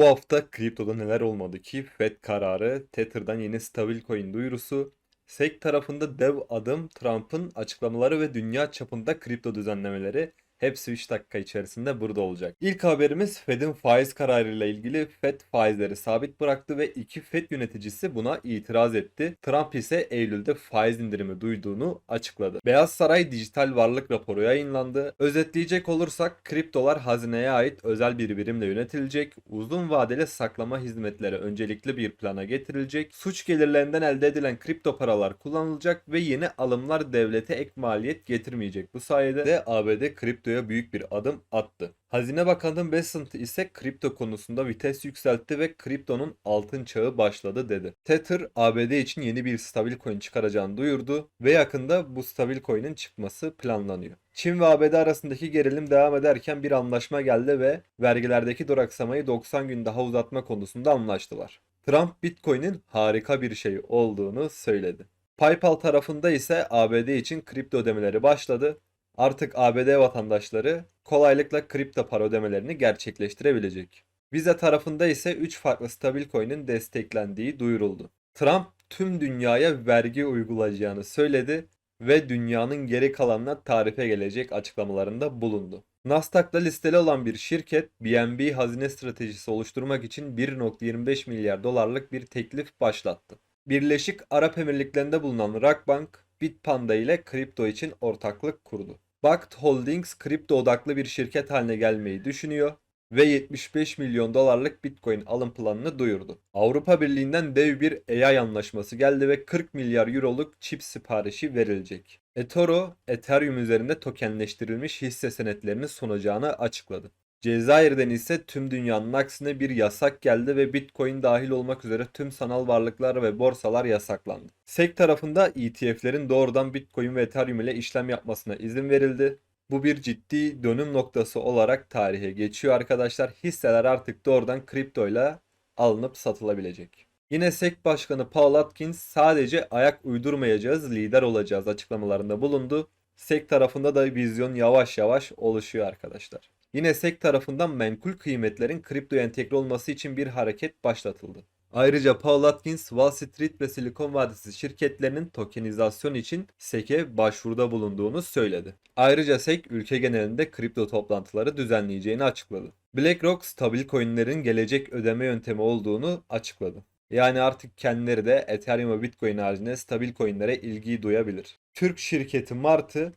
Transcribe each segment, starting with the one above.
Bu hafta kriptoda neler olmadı ki? Fed kararı, Tether'dan yeni stablecoin duyurusu, SEC tarafında dev adım, Trump'ın açıklamaları ve dünya çapında kripto düzenlemeleri hepsi 3 dakika içerisinde burada olacak. İlk haberimiz Fed'in faiz kararıyla ilgili Fed faizleri sabit bıraktı ve iki Fed yöneticisi buna itiraz etti. Trump ise Eylül'de faiz indirimi duyduğunu açıkladı. Beyaz Saray dijital varlık raporu yayınlandı. Özetleyecek olursak kriptolar hazineye ait özel bir birimle yönetilecek, uzun vadeli saklama hizmetleri öncelikli bir plana getirilecek, suç gelirlerinden elde edilen kripto paralar kullanılacak ve yeni alımlar devlete ek maliyet getirmeyecek. Bu sayede de ABD kriptoya büyük bir adım attı. Hazine Bakanı Bessent ise kripto konusunda vites yükseltti ve kriptonun altın çağı başladı dedi. Tether ABD için yeni bir stabil coin çıkaracağını duyurdu ve yakında bu stabil coin'in çıkması planlanıyor. Çin ve ABD arasındaki gerilim devam ederken bir anlaşma geldi ve vergilerdeki duraksamayı 90 gün daha uzatma konusunda anlaştılar. Trump Bitcoin'in harika bir şey olduğunu söyledi. PayPal tarafında ise ABD için kripto ödemeleri başladı. Artık ABD vatandaşları kolaylıkla kripto para ödemelerini gerçekleştirebilecek. Visa tarafında ise 3 farklı stabil coin'in desteklendiği duyuruldu. Trump tüm dünyaya vergi uygulayacağını söyledi ve dünyanın geri kalanına tarife gelecek açıklamalarında bulundu. Nasdaq'ta listeli olan bir şirket BNB hazine stratejisi oluşturmak için 1.25 milyar dolarlık bir teklif başlattı. Birleşik Arap Emirlikleri'nde bulunan Rockbank, Bitpanda ile kripto için ortaklık kurdu. Bakkt Holdings kripto odaklı bir şirket haline gelmeyi düşünüyor ve 75 milyon dolarlık Bitcoin alım planını duyurdu. Avrupa Birliği'nden dev bir AI anlaşması geldi ve 40 milyar euroluk çip siparişi verilecek. eToro, Ethereum üzerinde tokenleştirilmiş hisse senetlerini sunacağını açıkladı. Cezayir'den ise tüm dünyanın aksine bir yasak geldi ve Bitcoin dahil olmak üzere tüm sanal varlıklar ve borsalar yasaklandı. SEC tarafında ETF'lerin doğrudan Bitcoin ve Ethereum ile işlem yapmasına izin verildi. Bu bir ciddi dönüm noktası olarak tarihe geçiyor arkadaşlar. Hisseler artık doğrudan kriptoyla alınıp satılabilecek. Yine SEC Başkanı Paul Atkins sadece ayak uydurmayacağız, lider olacağız açıklamalarında bulundu. SEC tarafında da vizyon yavaş yavaş oluşuyor arkadaşlar. Yine SEC tarafından menkul kıymetlerin kriptoya entegre olması için bir hareket başlatıldı. Ayrıca Paul Atkins, Wall Street ve Silikon Vadisi şirketlerinin tokenizasyon için SEC'e başvuruda bulunduğunu söyledi. Ayrıca SEC ülke genelinde kripto toplantıları düzenleyeceğini açıkladı. BlackRock stabil coinlerin gelecek ödeme yöntemi olduğunu açıkladı. Yani artık kendileri de Ethereum ve Bitcoin haricinde stabil coinlere ilgi duyabilir. Türk şirketi Martı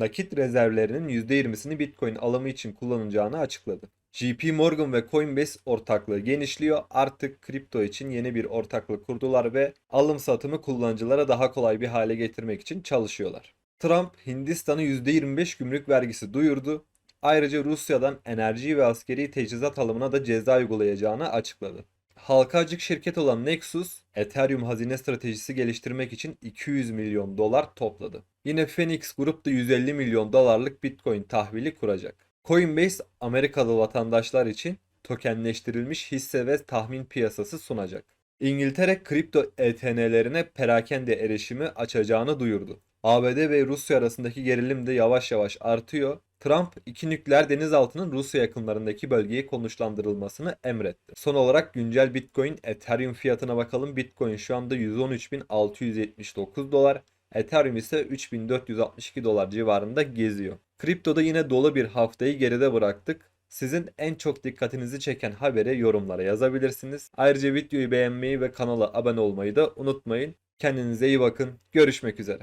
nakit rezervlerinin %20'sini Bitcoin alımı için kullanılacağını açıkladı. JP Morgan ve Coinbase ortaklığı genişliyor. Artık kripto için yeni bir ortaklık kurdular ve alım satımı kullanıcılara daha kolay bir hale getirmek için çalışıyorlar. Trump Hindistan'a %25 gümrük vergisi duyurdu. Ayrıca Rusya'dan enerji ve askeri teçhizat alımına da ceza uygulayacağını açıkladı. Halka açık şirket olan Nexus, Ethereum hazine stratejisi geliştirmek için 200 milyon dolar topladı. Yine Phoenix Group da 150 milyon dolarlık Bitcoin tahvili kuracak. Coinbase Amerikalı vatandaşlar için tokenleştirilmiş hisse ve tahmin piyasası sunacak. İngiltere kripto ETN'lerine perakende erişimi açacağını duyurdu. ABD ve Rusya arasındaki gerilim de yavaş yavaş artıyor. Trump iki nükleer denizaltının Rusya yakınlarındaki bölgeye konuşlandırılmasını emretti. Son olarak güncel Bitcoin Ethereum fiyatına bakalım. Bitcoin şu anda 113.679 dolar. Ethereum ise 3462 dolar civarında geziyor. Kriptoda yine dolu bir haftayı geride bıraktık. Sizin en çok dikkatinizi çeken haberi yorumlara yazabilirsiniz. Ayrıca videoyu beğenmeyi ve kanala abone olmayı da unutmayın. Kendinize iyi bakın. Görüşmek üzere.